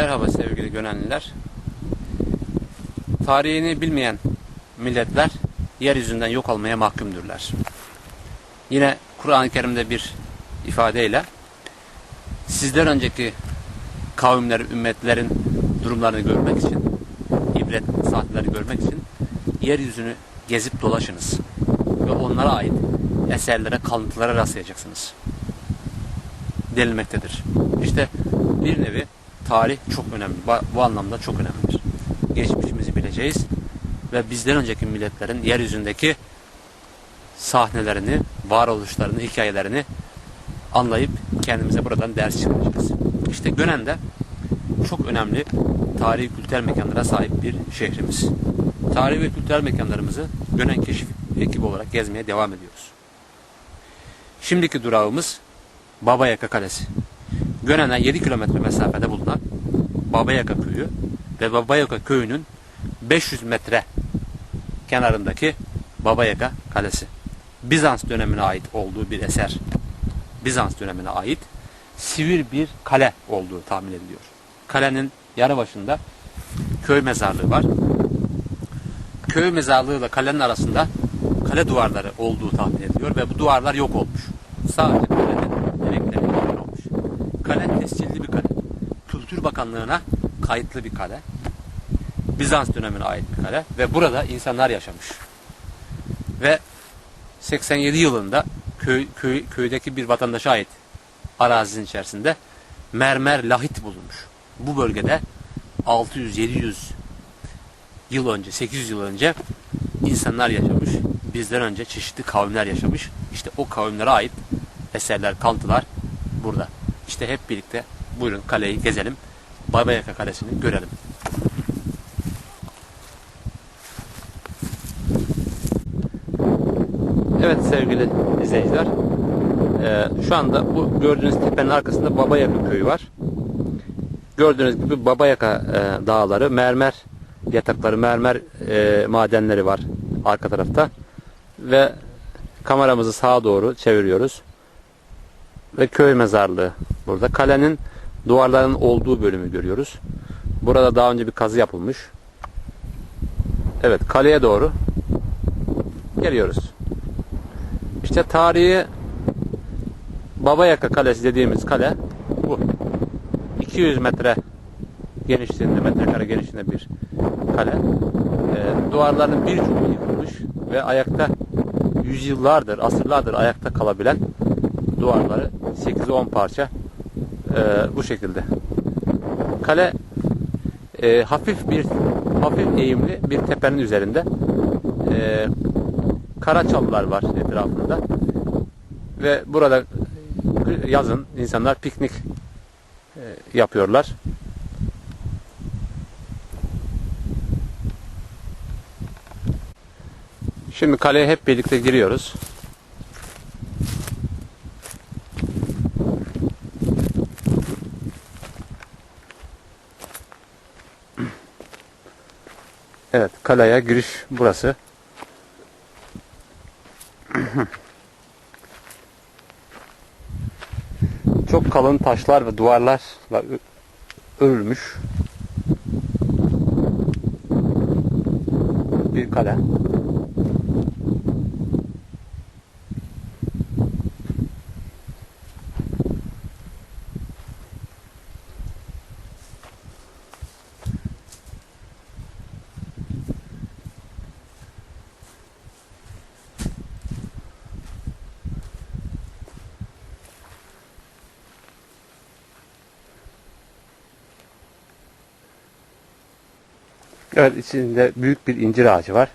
Merhaba sevgili Gönenliler. Tarihini bilmeyen milletler yeryüzünden yok olmaya mahkumdurlar. Yine Kur'an-ı Kerim'de bir ifadeyle sizden önceki kavimler, ümmetlerin durumlarını görmek için, ibret saatleri görmek için yeryüzünü gezip dolaşınız. Ve onlara ait eserlere, kalıntılara rastlayacaksınız. Denilmektedir. İşte bir nevi tarih çok önemli. Bu- anlamda çok önemlidir. Geçmişimizi bileceğiz ve bizden önceki milletlerin yeryüzündeki sahnelerini, varoluşlarını, hikayelerini anlayıp kendimize buradan ders çıkaracağız. İşte Gönen'de çok önemli tarihi kültürel mekanlara sahip bir şehrimiz. Tarihi ve kültürel mekanlarımızı Gönen Keşif ekibi olarak gezmeye devam ediyoruz. Şimdiki durağımız Babayaka Kalesi. Gönen'e 7 kilometre mesafede bulunan Babayaka Köyü ve Babayaka Köyü'nün 500 metre kenarındaki Babayaka Kalesi. Bizans dönemine ait olduğu bir eser. Bizans dönemine ait sivil bir kale olduğu tahmin ediliyor. Kalenin yanı başında köy mezarlığı var. Köy mezarlığıyla kalenin arasında kale duvarları olduğu tahmin ediliyor ve bu duvarlar yok olmuş. Sadece. Kale tescilli bir kale. Kültür Bakanlığı'na kayıtlı bir kale. Bizans dönemine ait bir kale ve burada insanlar yaşamış. Ve 87 yılında köy, köy, köydeki bir vatandaşa ait arazinin içerisinde mermer lahit bulunmuş. Bu bölgede 600-700 yıl önce, 800 yıl önce insanlar yaşamış. Bizden önce çeşitli kavimler yaşamış. İşte o kavimlere ait eserler, kalıntılar burada. İşte hep birlikte buyurun kaleyi gezelim. Babayaka Kalesi'ni görelim. Evet sevgili izleyiciler. eee, şu anda bu gördüğünüz tepenin arkasında Babayaka köyü var. Gördüğünüz gibi Babayaka eee, dağları, mermer yatakları, mermer eee, madenleri var arka tarafta. Ve kameramızı sağa doğru çeviriyoruz. Ve köy mezarlığı burada. Kalenin duvarlarının olduğu bölümü görüyoruz. Burada daha önce bir kazı yapılmış. Evet kaleye doğru geliyoruz. İşte tarihi Babayaka Kalesi dediğimiz kale bu. 200 metre genişliğinde, metrekare genişliğinde bir kale. Ee, duvarların birçoğu yıkılmış ve ayakta yüzyıllardır, asırlardır ayakta kalabilen duvarları 8-10 parça ee, bu şekilde. Kale e, hafif bir hafif eğimli bir tepenin üzerinde. E, kara çalılar var etrafında. Ve burada yazın insanlar piknik e, yapıyorlar. Şimdi kaleye hep birlikte giriyoruz. Evet, kaleye giriş burası. Çok kalın taşlar ve duvarlarla örülmüş bir kale. Evet içinde büyük bir incir ağacı var.